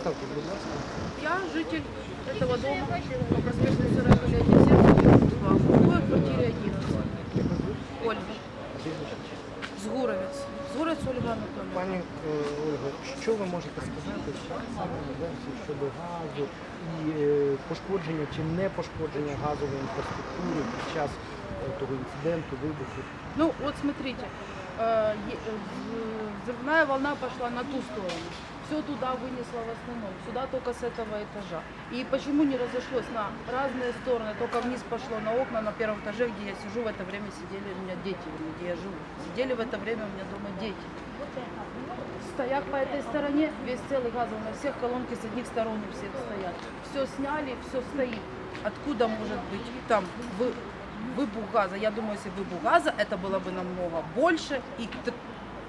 Представте, будь ласка. Я житель этого дома по проспекту Сырока 2, в квартире 11. Ольга. Згуровець. Згуровець Ольга Анатольовна. Пані е, Ольго, що ви можете сказати саме на версію щодо газу і е, пошкодження чи не пошкодження газової інфраструктури під час е, того інциденту, вибуху? Ну, вот смотрите, э, е- э, в- взрывная волна пошла на ту сторону. Все туда вынесло в основном, сюда только с этого этажа. И почему не разошлось на разные стороны, только вниз пошло на окна на первом этаже, где я сижу, в это время сидели у меня дети, где я живу. Сидели в это время у меня дома дети. Стояк по этой стороне, весь целый газовый, на всех колонки с одних сторон у всех стоят. Все сняли, все стоит. Откуда может быть там вы- выбух газа? Я думаю, если выбух газа, это было бы намного больше и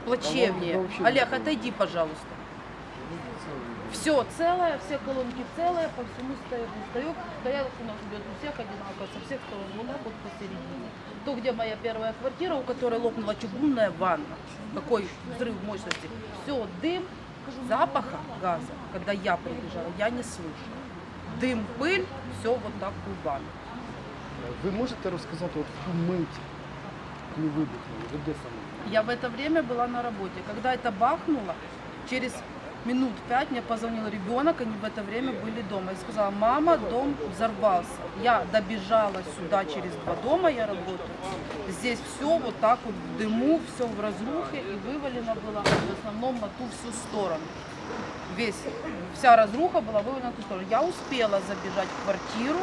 плачевнее. Олег, отойди, пожалуйста. Все целое, все колонки целые, по всему стоят. Стояк, стояк у нас идет у всех одинаково, со всех сторон, вот так вот посередине. То, где моя первая квартира, у которой лопнула чугунная ванна. Какой взрыв мощности. Все, дым, запаха газа, когда я прибежала, я не слышала. Дым, пыль, все вот так клубами. Е, Ви можете розказати от ту мить, коли вибухнули? Ви де саме? Я в это время была на работе. Когда это бахнуло, через минут пять мне позвонил ребенок, они в это время были дома. И сказала, мама, дом взорвался. Я добежала сюда через два дома, я работаю. Здесь все вот так вот в дыму, все в разрухе и вывалено было в основном на ту всю сторону. Весь, вся разруха была вывалена на ту сторону. Я успела забежать в квартиру,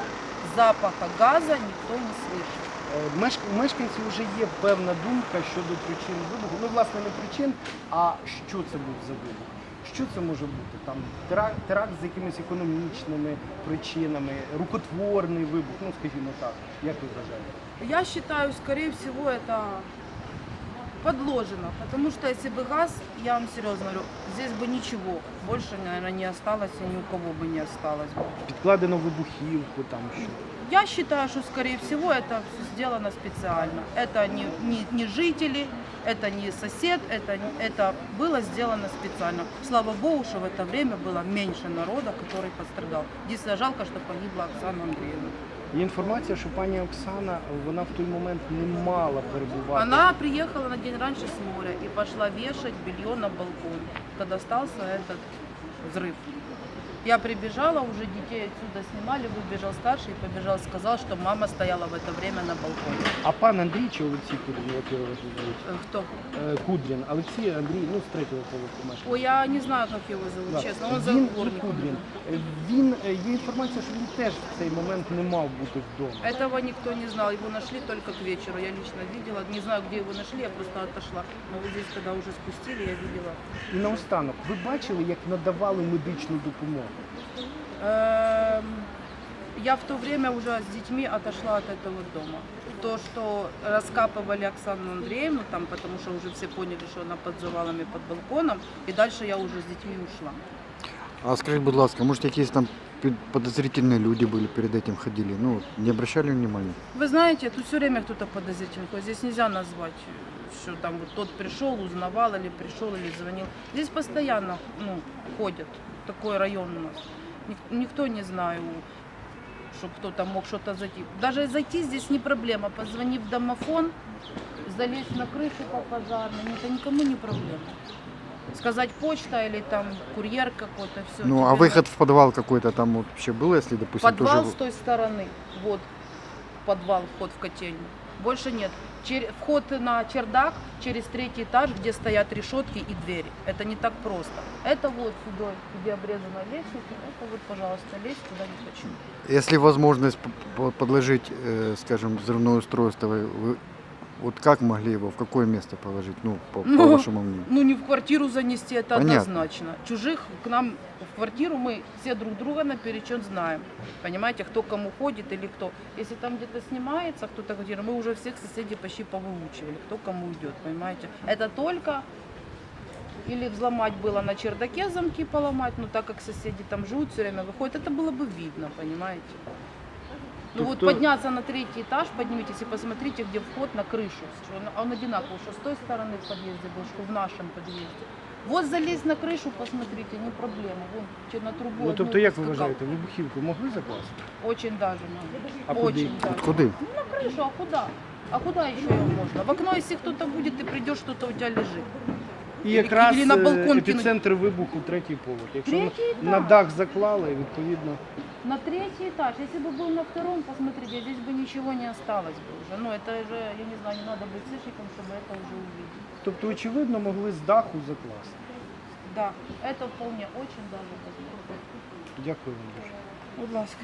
запаха газа никто не слышал. Е, мешк- У мешканців вже є певна думка щодо причин вибуху. Ну, власне, не причин, а що це був за вибух. Що це може бути? Там теракт, теракт з якимись економічними причинами, рукотворний вибух, ну скажімо так. Як ви вважаєте? Я считаю, скорее всего, это подложено. Потому что если бы газ, я вам серьезно говорю, здесь бы ничего больше, наверное, не осталось, и ни у кого бы не осталось. бы. Підкладено вибухівку, там що. Я считаю, что, скорее всего, это всё сделано специально. Это не, не, не жители, это не сосед, это, не- это было сделано специально. Слава Богу, что в это время было меньше народа, который пострадал. Единственное, жалко, что погибла Оксана Андреевна. Є інформація, що пані Оксана вона в той момент не мала перебувати. Она приехала на день раньше с моря и пошла вешать белье на балкон, когда стался этот взрыв. Я прибежала, уже детей отсюда снимали, выбежал старший и побежал, сказал, что мама стояла в это время на балконе. А пан Андрій чи Олексій Кудрін, як його звуть? Э, Кто? Е, Кудрін, Олексій Андрій, ну з третього поверху мешканця. Ой, я не знаю, как его зовут, Да. честно. Он Він за і дворником. Кудрін. Е, Він е, є інформація, що він теж в цей момент не мав бути вдома. Этого никто не знал, его нашли только к вечеру. Я лично видела, не знаю, где его нашли, я просто отошла. Но вот здесь, когда уже спустили, я видела. І наостанок, ви бачили, як надавали медичну допомогу? Эм, Я в то время уже с детьми отошла от этого дома. То, что раскапывали Оксану Андреевну там, потому что уже все поняли, что она под завалами под балконом, и дальше я уже с детьми ушла. А скажіть, будь ласка, може якісь там під- подозрительні люди були перед этим ходили? Ну, не обращали внимания? Вы знаете, тут все время кто-то подозрительный. ходит. Здесь нельзя назвать, что там вот тот пришел, узнавал или пришел, или звонил. Здесь постоянно ну, ходят. Такой район у нас. Ник- Никто не знаю, чтобы кто-то мог что-то зайти. Даже зайти здесь не проблема. Позвони в домофон, залезть на крышу по пожарной. Это никому не проблема. Сказать почта или там курьер какой-то, все. Ну, а выход в подвал какой-то там вообще был, если, допустим, Подвал тоже... с той стороны. Вот подвал, вход в котельню. Больше нет. Вход на чердак через третий этаж, где стоят решетки и двери. Это не так просто. Это вот сюда, где обрезана лестница. Это вот, пожалуйста, лезть туда не хочу. Если возможность подложить, э, скажем, взрывное устройство, вы вот как могли его, в какое место положить, ну, по, по Ну, вашему мнению? Ну, не в квартиру занести, это Понятно. однозначно. Чужих к нам в квартиру мы все друг друга наперечет знаем. Понимаете, кто кому ходит или кто. Если там где-то снимается кто-то квартира, мы уже всех соседей почти повыучивали, кто кому идет, понимаете. Это только или взломать было на чердаке замки поломать, но так как соседи там живут все время выходят, это было бы видно, понимаете. Ну вот Тобто- подняться на третий этаж, поднимитесь и посмотрите, где вход на крышу. Что он, он одинаковый, что с той стороны в подъезде был, что в нашем подъезде. Вот залезть на крышу, посмотрите, не проблема. Вон че на трубу. Ну одну тобто, як ви скакал. вважаєте, вибухівку могли закласти? Очень даже надо. А куди? Очень даже. Куди? Ну, на крышу, а куда? А куда еще его можно? В окно, если кто-то будет, ты придешь, что-то у тебя лежит. І Или- якраз или на е, балкон кинуть. епіцентр вибуху третій поверх. Якщо Третій на етаж. дах заклали, відповідно. На третий этаж. Если бы был на втором, посмотрите, здесь бы ничего не осталось бы уже. Ну, это же, я не знаю, не надо быть сыщиком, чтобы это уже увидеть. Тобто, очевидно, могли з даху закласти. Да, это вполне очень даже возможно. Дякую вам дуже. Будь ласка.